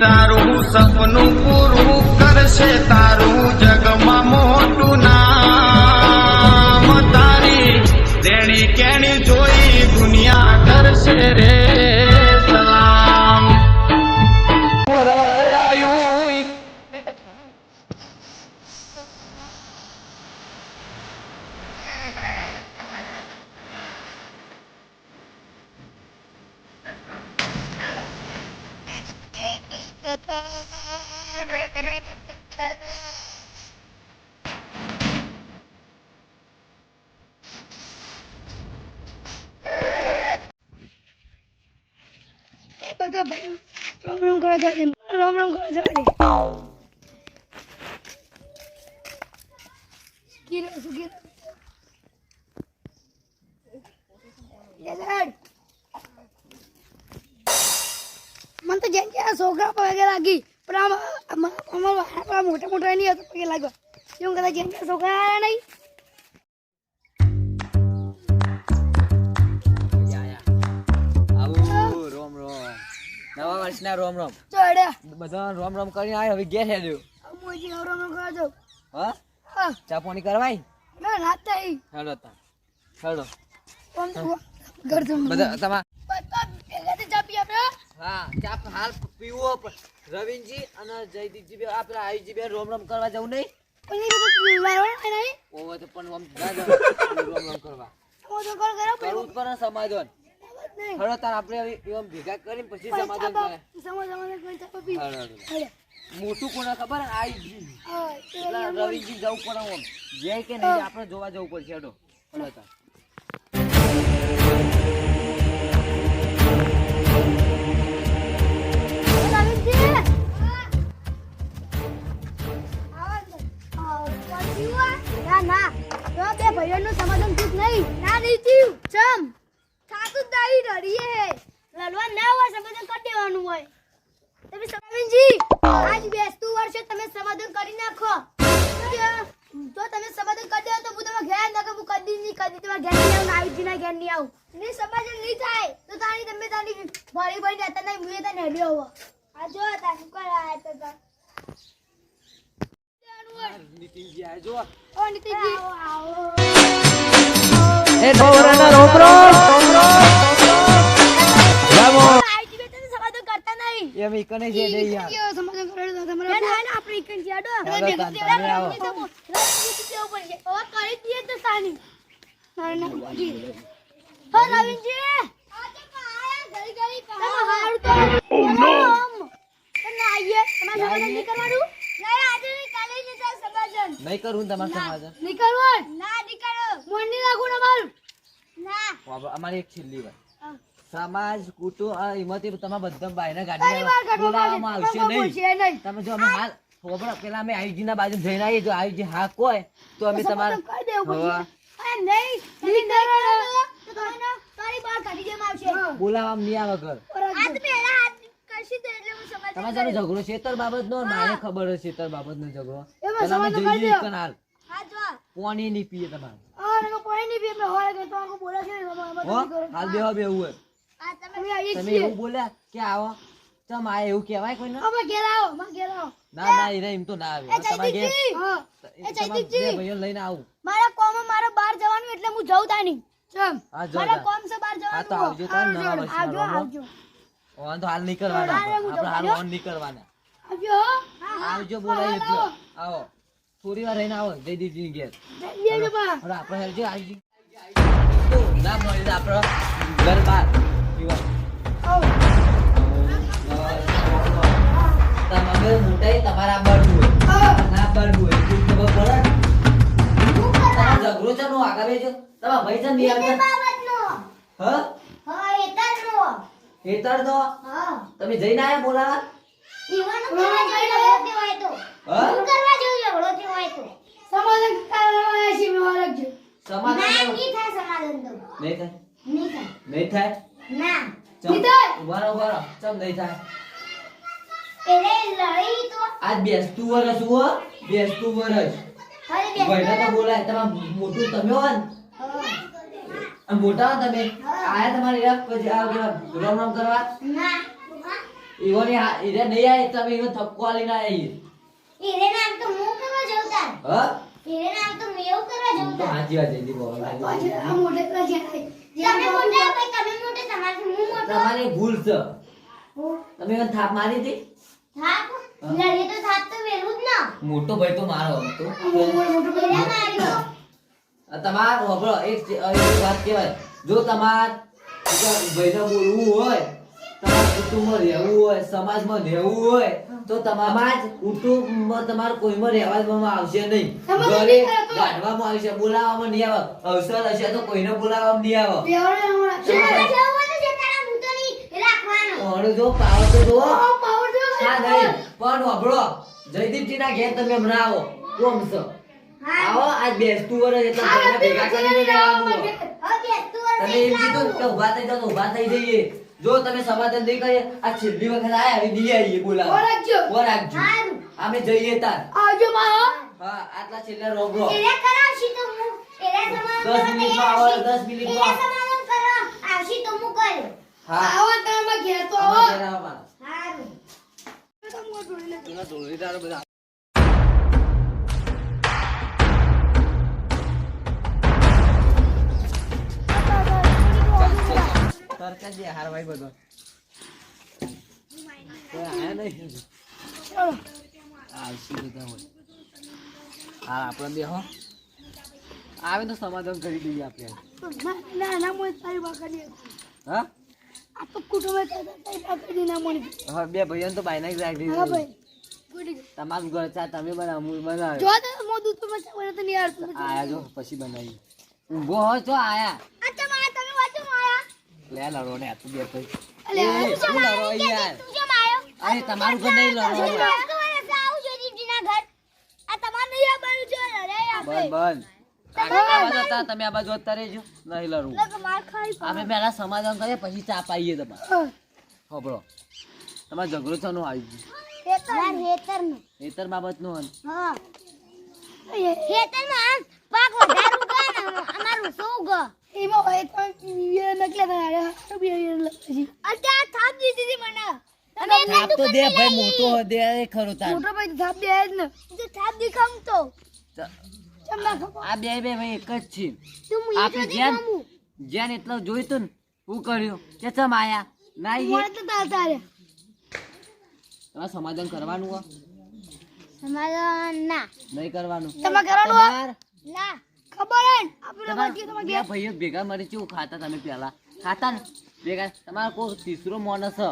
તારું સપનું પૂરું કરશે તારું. બધા ભાઈઓ રામ રામ કરવા જવા દે રામ રામ કરવા જવા દે સુખી રહો સુખી રહો લે લાડ. મને તો જેમ કે આ છોકરા પગે લાગી પણ આમ આમ- અમારા આપણા મોટા મોટા નહીં હતો પગે લાગવા એવું કદાચ જેમ કે આ છોકરા આવ્યા નહીં વર્ષના રોમ રોમ બધા રોમ રોમ કરીને આવ્યો હવે ઘેર હેડ્યો. હા? હા. ચા પાણી કરવાય? ના રાત ઈ. હેડો તા. ઘર જમ બધા તમા હા. ચા હાલ પીવો રવિનજી અને જયદીપજી બે આપણે આયુજી બે રોમ રોમ કરવા જવું નહીં? ઓવે તો પણ રોમ રોમ કરવા. સમાધાન નહીં. હેડો તાર આપણે એમ ભેગા કરીને પછી સમાધાન કરે. સમાધાન સમજ તો પી હેડો. મોટું કોને ખબર? ને એટલે રવિજી જવું પડે આમ. જે કે નહીં આપણે જોવા જવું પડશે હળો હળો તાર ના ના. બે ભાઈઓનું સમાધાન થયું નહીં. ના નહીં થયું ચમ જ નહીં રડીએ હે. લડવા ના હોય સમાધાન કરી દેવાનું હોય. તમે સમાધાનજી આજ બેસતું વર્ષે તમે સમાધાન કરી નાખો. જો તમે સમાધાન કરી દેવો તો હું તમે ઘેર ના હું કદી નહીં કદી તમારા ઘેર નહીં આવું આવી ના ઘેર નહીં આવું. નહીં સમાધાન નહીં થાય. તો તારી તમે તારી ભરી ભરી રહેતા નહીં મુએ તને હેડ્યો હોવો આ જો તારી કોણ આયા તો તા નીતિનજી આ ઓ નીતિજી આવો એ ગોરાના રોમ નહીં. એમ ઈકને છે દે યાર. સમાધાન કરેલો તમારે ના ના આપણે ઈકન છે આડો. કરી તો સાની. ના ના બોડી હા રવિનજી ગળી ગળી કહા હારું તો ઓ નો ના આઈએ તમારે સમાધાન નહીં કરવાનું? નહીં આજે કાલે નહીં થાય સમાધાન. નહીં કરું તમારે સમાધાન. નહીં કરવું ના નહીં કરો. મોન નહીં રાખવું ના. અમારી એક છેલ્લી વાત. સમાજ કુટુંબ આ એમાંથી તમે બધા બાયના ગાડી બોલાવવામાં આવશે નહીં. નહીં. તમે જો અમે હાલ ખબર પેલા અમે આયુજી ના બાજુ જઈને આવીએ જો આયુજી હા કોઈ તો અમે તમારે. હવે નહીં આવે ઘર. તમારે ઝઘડો શેતર બાબત નો મારે ખબર છે બાબત નો ઝઘડો. જોઈએ હાલ. હા પાણી નહીં પીએ તમારે. હાલ બેહો બેવું હોય તમે એવું બોલ્યા કે આવો. ચમ આ એવું કહેવાય કોઈને? અમે ઘેર આવો માં ઘેર આવો. ના ના એ એમ તો ના આવે. તમારે ઘેર એ ચૈતિકજી! ભાઈઓને લઈને આવું. મારા કોમ મારે બહાર જવાનું એટલે હું જઉં તાની. ચમ મારા કોમ છે બહાર હા, તો આવજો તાર નવા આવજો આવજો. ઓન તો હાલ નહીં કરવાના હારે હું આપણે હાલ ઓન નહીં આવજો હો. હા હા. આવજો બોલાય એટલો. આવો. થોડી વાર રહીને આવો. જયદીપજી ઘેર. આપણે હેરજો આવજી ના મળી આપણે ઘર બાર તમારા બળવું ના બળવું ખબર પડે તમારો ઝઘડો છે નો આગળ રહેજો તમારા ભાઈ છે ને નહીં આવતા હા હા? એતાનો હેતર તો હા તમે જઈને આયા બોલાવા? ઈવાનો કરવા જોઈએ હોય તો હા? કરવા જોઈએ ઝઘડો હોય તો સમાધાન કરવા છે મે રાખજો સમાધાન નહીં થાય સમાધાન તો નહીં થાય. નહીં થાય. નહીં થાય? ના. ચમ. નહીં થાય ઊભા રહો, ઊભા રહો. ચમ નહીં થાય. એટલે લડી તો. આજ બેસતું વરસ હો બેસતું વરસ. ભાઈને તો બોલાય તમારે મોટું તમે હો ને? મોટા હો તમે? આયા તમારે પછી આ રામ રામ કરવા? ના. ઈવોની ઈરે નહીં આય તમે ઈવોને થપકો આલીને આયા ઈ. હીરે નામ તો હું કરવા જઉં તાર? હા? હીરે નામ તો મેં એવું કરવા જઉં તાર? સાચી વાત છે, જી બોલો. મોઢે પેલા જ્યાં આય. તમે મોટા ભાઈ તમે મોટા તમારે હું મોટો તમારી ભૂલ છે. તમે મને થાપ મારી હતી? થાપ? લડીએ તો થાપ તો મેરું જ ના. મોટો ભાઈ તો મારો હતો. હીરે માર્યો. આ તમાર એક વાત કહેવાય. જો તમાર ભાઈને બોલવું હોય તમારા કુટુંબમાં રહેવું હોય સમાજમાં રહેવું હોય તો તમારા કુટુંબમાં તમારે કોઈમાં રહેવા દેવામાં આવશે નહીં. તમે ઘરે નથી આવશે બોલાવવામાં નહીં આવે. અવસર હશે તો કોઈને બોલાવવામાં નહીં આવે. બેવડે હમણાં. શેના જેવું હોય તો શેતાના હું તો નહીં રાખવાનો. પણ જો પાવર તો જુઓ આ પાવર જો. હા નહીં પણ હોભળો જયદીપજીના ઘેર તમે હમણાં આવો. કોમ છો આવો આજ બેસતું વર્ષ એટલે ભેગા કરીને રહેવાનું તમે એમ કીધું કે ઊભા થઈ જાઓ તો ઊભા થઈ જઈએ. જો તમે સમાધાન નહીં કરીએ આ છેલ્લી વખત આયા હવે દી આવીએ બોલાવો ઓ રાખજો. ઓ રાખજો. અમે જઈએ તાર આવજો માં હા આટલા છેલ્લા રોગો હીરે કરાવશી તો હું હીરે સમાધાન દસ મિનિટ મિનિટમાં આવો, તૈયાર દસ મિનિટમાં. છું. હીરે સમાધાન કરો આવશી તો હું કર્યો હા આવો તમે ઘેર તો આવો. હારું તમે જોડી લે જોડી ધોળીદારો બધા તરત જ હારવાય બધો. કોઈ આયા નહીં ચલો. આવશે બધા હોય હા આપણે બે હો. આવે તો સમાધાન કરી દઈએ આપણે. ના ના ના મોય તારી બાકાની હા આ તો કુટુંબે તારી તારી ના મળી હવે બે ભાઈઓને તો બાયના જ રાખી હા ભાઈ. તમારું ઘર ચા તમે બનાવો હું બનાવ્યો જો તે મોદું તો મચા મને તો નહીં આયા જો પછી બનાવી ઊભો હો છો આયા આ તમારા તમે વાંચો માયા લે લડો ને તું બે શું લડો યાર? તું કેમ આયો અરે તમારું ઘર નહીં લડો બંધ તમે આ બાજુ અત્યારે રહેજો નહીં લડવું. લગ માર ખાઈ આપણે પહેલા સમાધાન કરીએ પછી ચા પાઈએ તમારે. ખબરો તમારે ઝઘડો છે નો આવી યાર હેતર એતર બાબતનું હન. હા. એ ખેતરમાં આમ પાક વધારે ને અમારું સૌ ઉગે? એમાં હોય તો એ નકલે તારે હારું બી લખી અત્યારે થાપ દીધી હતી મને. થાપ તો દે ભાઈ મોટો દે ખરો તાર. મોટો ભાઈ થાપ દે જ ને. તો થાપ દીખામ તો. ચ- ચમના ખબર. આ બે બે ભાઈ એક જ છે. આપણે એટલો જોઈતું ને હું કર્યું. કે ચમ આયા? ના તો તાર તમારે સમાધાન કરવાનું હો સમાધાન ના. નહીં કરવાનું. તમારે કરવાનું ના. ભાઈઓ ભેગા મરી કેવું ખાતા તમે પેલા ખાતા ને? ભેગા તમારો કોઈ તીસરો માણસ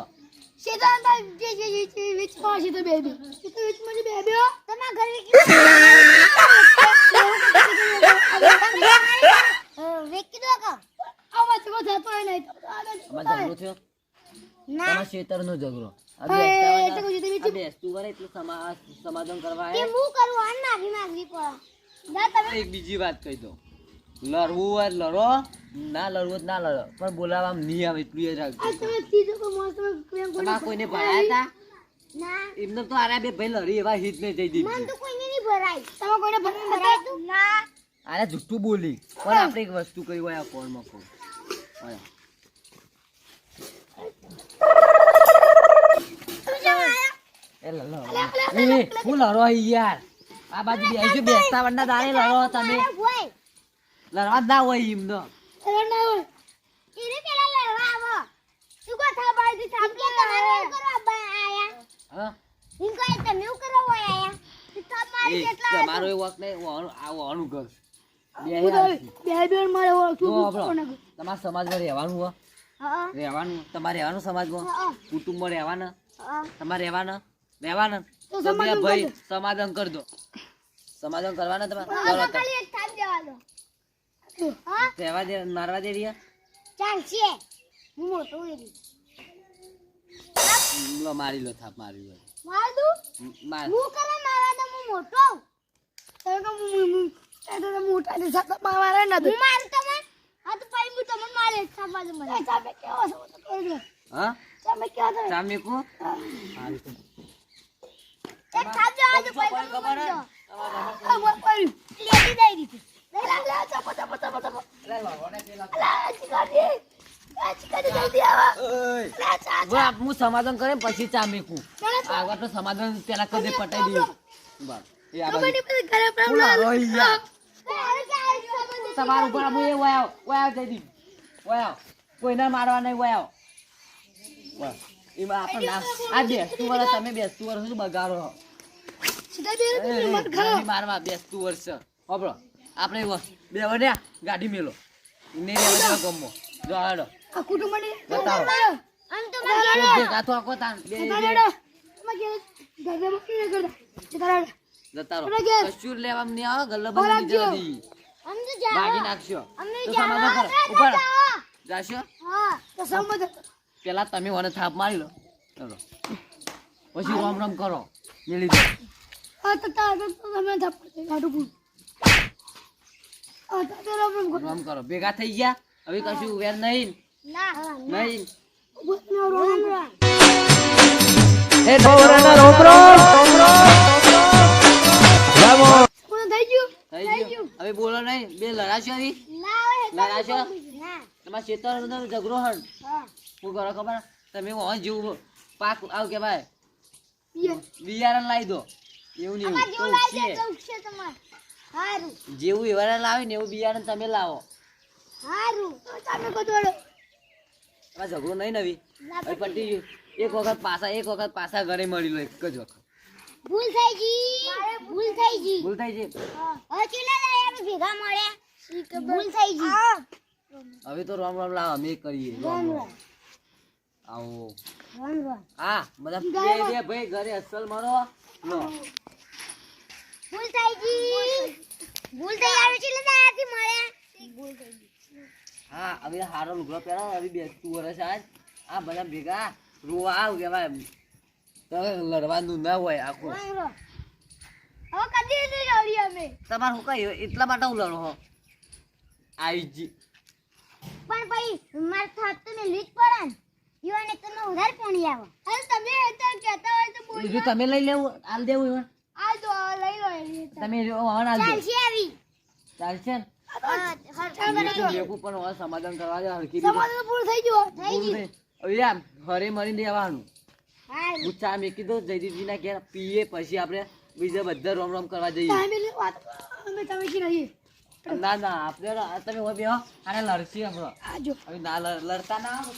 થયો? ના. ઝઘડો. સમાધાન કરવા ના એક બીજી વાત કહી દો લડવું હોય લડો ના લડવું જ તો ના લડો. પણ બોલાવા નહીં આવે એટલું યાદ રાખજો. તમારા કોઈને ભરાયા હતા? એમને તો આરે બે ભાઈ લડી એવા હિત ને જઈ દીધી. મને તો કોઈને નહીં ભરાય. તમે કોઈને ભરાય? ના. આરે જુઠ્ઠું બોલી. પણ આપણે એક વસ્તુ કહી હોય આ ફોનમાં હોય. એ લ- લ- એ, હું લડો યાર. આ બાજુ બેસજો બેસતા વરના દાડે લડો તમે. લડવા ના હોય એમ તું તમારો એ વખત નહીં ઓનું- ઘર? તમારા સમાજમાં રહેવાનું હો. રહેવાનું તમારે રહેવાનું સમાજમાં. કુટુંબમાં રહેવાના. તમારે રહેવાના. રહેવાના. ભાઈ સમાધાન કરી દો. સમાધાન કરવાના તમારે? હા તો. ખાલી એક થાપ દેવા રહેવા દે મારવા દે રહ્યા ચાલશે હું મોટો લો મારી લો થાપ મારી લો. માર દઉં? માર. હું કરવા મારવા દઉં? હું મોટો તમે કે હું- તો તમે મોટા ને સાથે મારે ના હું મારું તમે હા તો પછી હું તમને મારે મારું મને તમે કેવો છો તો કહી દો. હા? તમે કેવો છો? ચા મેકું હા. હારું તો. એક થાપ દેવા દો પછી કોઈ તમને ખબર હે? સમાધાન કરે પછી ચા મેકું. આગળ તો સમાધાન પેલા કદે પટાઈ દઉં બસ તમારું ઉપર હું એ વયાવ વયાવ દી વયાવ કોઈને મારવા નહીં વયાવ વાહ. એમાં આપણે આ બેસતું વર્ષ તમે બેસતું વર્ષ બગાડો? મારવા બેસતું વર્ષ છે. આપણે બે વડ્યા ગાડી મેલો. ને ગમો. જો આ બતાવો. આમ કોઈ ભેગા તો આખો તાન બે બે. જતા રહો. બધા ઘેર. કશું લેવામાં નહીં આવે ગલ્લા બંધ આપજો. નહીં આમ તો ભાગી નાખશો. તો સમાધાન કરો ઉપર જાશો? હા પેલા તમે મને થાપ મારી લો. ચલો. પછી રમ રમ કરો. રોમ કરો. ભેગા થઈ ગયા? હવે કશું વેર નહીં? ના. નહીં? થઈ ગયું? હવે બોલો નહીં. બે લડાશો હવે લડાશો? ના. તમારા ખેતર અંદર ઝઘડો હન. હા. શું કરો ખબર? તમે હોય જેવું પાક આવ કે ભાઈ બિયારણ લાવી દો. એવું ને એવું હારું. જેવું એવાને લાવે ને એવું બિયારણ તમે લાવો. હારું. આ ઝઘડો નહીં નવી. હવે પટી ગયું. એક વખત પાછા એક વખત પાછા ઘરે મળી લો એક જ વખત. ભૂલ થઈ ગઈ. ભૂલ થઈ ગઈ. ભૂલ થાય છે હવે ચેલા અમે ભેગા મળ્યા ભૂલ થઈ ગઈ. હવે તો રામ રામ લાવ અમે કરીએ. રામ રામ. આવો. હા બધા બે બે ભાઈ ઘરે અસલ મારો. લો. ભૂલ થઈ ગઈ ભૂલ થઈ આવે ચેલા દાડાથી મળ્યા ભૂલ થઈ ગઈ હા હવે હારો લુગડો પહેરો હવે બેસતું વરસ આજ આ બધા ભેગા રોવા આવ કેવાય તો લડવાનું ના હોય આખું. હવે કદી નહીં લડી અમે. તમારે હું કઈ એટલા માટે હું લડો હો? આઈ જી. પણ ભાઈ મારે થાત ને લીક પડે યુવાને તમે ઉધાર પાણી આવો. તમે અત્યારે કહેતા હોય તો બોલ તમે લઈ લેવું હાલ દેવું ઈવન. આ જો લઈ લો તમે જો હણ હાલ દો. ચાલશે આવી. ચાલશે ને. હા હરખા લેકું લેકું પણ હવે સમાધાન કરવા દે હરખી સમાધાન પૂરું થઈ ગયું થઈ. હરે દેવાનું હું ચા મેકી ઘેર પીએ પછી આપણે બીજા બધા રોમ રોમ કરવા જઈએ. અમે તમે કી નહીં ના ના આપણે તમે હોય બેહો અને લડશી હમણાં. આ હવે ના લડતા ના આવો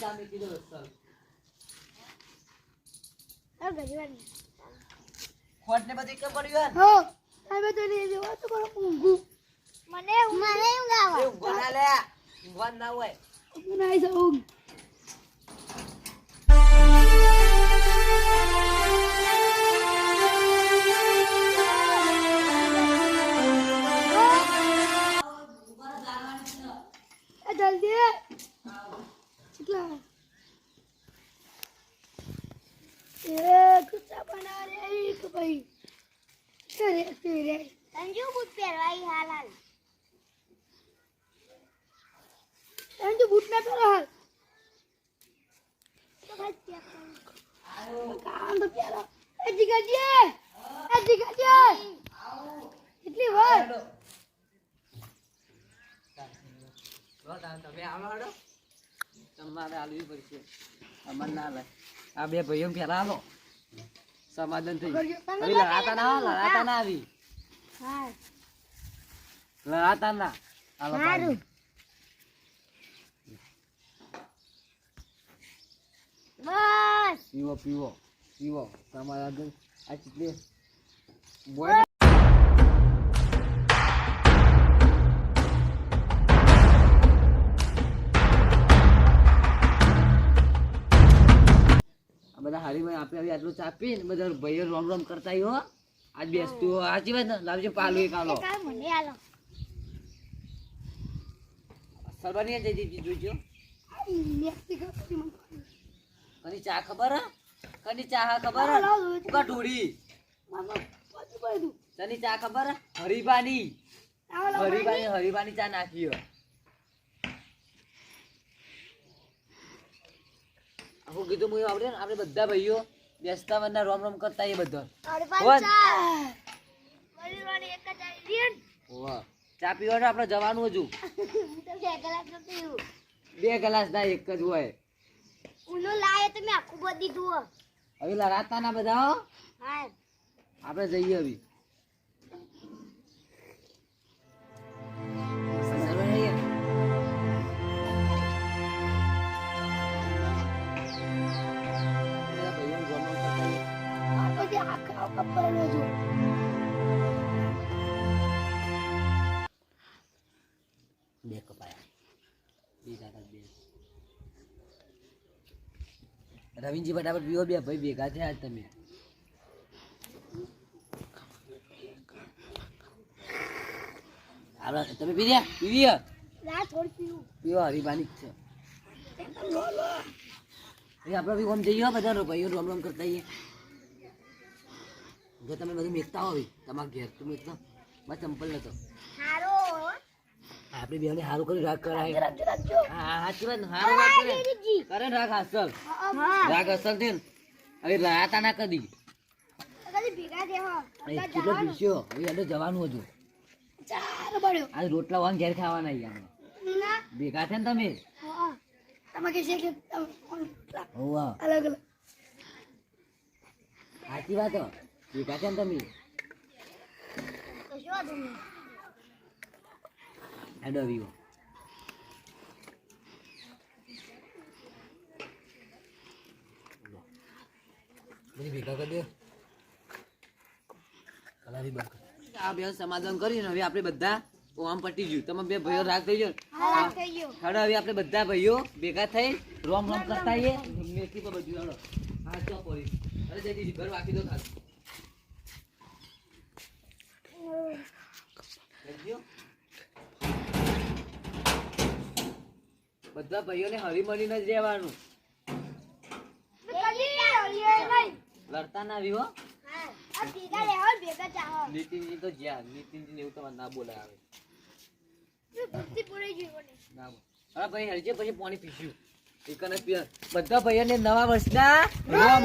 ખોટ ને બધી ખબર પડ્યું હો તમે તો નહીં જોવા તો કરો ઊંઘું. મને મને ઊંઘ આવે. ઊંઘ ના લે. ઊંઘવા ના હોય. ઊંઘ ના આવી ઊંઘ. જલ્દી. કેટલા? એ કુત્તા બના રે એક ભાઈ કરે રે. સંજુ બુટ પહેરવાઈ હાલ હાલ. તો બૂટ ના પહેરો હાલ. કામ તો પહેરો. એ જીગાજી એ જીગાજી કેટલી વાર લો તાર તમે આવો હેડો. તમારે આલવી પડશે. અમાર ના લે આ બે ભાઈઓ પેલા આલો. સમાધાન થઈ ગયું. લડાતા ના લડાતા ના આવી. લડાતા ના. હાલો સારું. પીવો પીવો પીવો. તમારા આગળ આ ચીટલી બોય બધા હારીભાઈ આપણે આવી આટલું ચાપી ને બધા ભાઈઓ રોમ રોમ કરતા હો. આજ બેસતું હો. સાચી વાત ને? લાવજો પાલું એક આલો. સરબાની જઈ દીધી જોજો કની ચા ખબર હે? કની ચા ખબર? હે ઉકા ઢોળી. તની ચા ખબર? હરીબાની. હરીબાની હરીબાની ચા નાખી આખું કીધું હું આવડે ને આપણે બધા ભાઈઓ બેસતા વરના રોમ રોમ કરતા એ બધા. ચા! પીવાનું આપણે જવાનું હજુ. બે ગ્લાસ ના એક જ હોય. ઉનો લાયો તો મેં આખું બધી જુઓ હવે લડાતા ના બધા. આપણે જઈએ હવે. કપડો જો બે બે, ભાઈ ભેગા થયા તમે. હાલો, તમે પી રહ્યા? પીવી હે? લા પીવું હરીબાની જ છે. એ આપણે બી આમ જઈએ બધા ભાઈઓ રોમ રોમ કરતા આવીએ. જો તમે બધું મેકતા હોય તમારા ઘેર તું મેકતા બસ ચંપલ નતો. હારો. આપણે બેને સારું કરી રાખ કરાય. હા હા કરે કરે ને રાગ હાસલ. હા રાગ અસર છે ને. હવે રાતા ના કદી કેટલો પીસ્યો હવે એટલે જવાનું હતું આજ રોટલા વાન ઘેર ખાવાના અહીંયા. ભેગા છે ને તમે? તમે કહે છે કે અલગ અલગ. સાચી વાત. ભેગા ને તમે? નહીં હેડો વિવો બધી ભેગા કરી દે. કલારી બંધ. આ બે સમાધાન કરીને હવે આપણે બધા ઓમ પટી ગયું. તમે બે ભાઈઓ રાગ થઈ ગયો હા થઈ ગયો. હેડો હવે આપણે બધા ભાઈઓ ભેગા થઈ રોમ રોમ કરતા આવીએ. મેથી પર બધું હેડો હા ચો પડી અરે જયદીજી ઘર વાકી દો ખાલી બધા ભાઈઓને હળી જ રહેવાનું. લડતા ના આવી હો તો જ્યાં નીતિનજી એવું તમારે ના મને ના ભાઈ હરજે પછી પાણી પીશું. એક જ બધા ભાઈઓને નવા વર્ષના રામ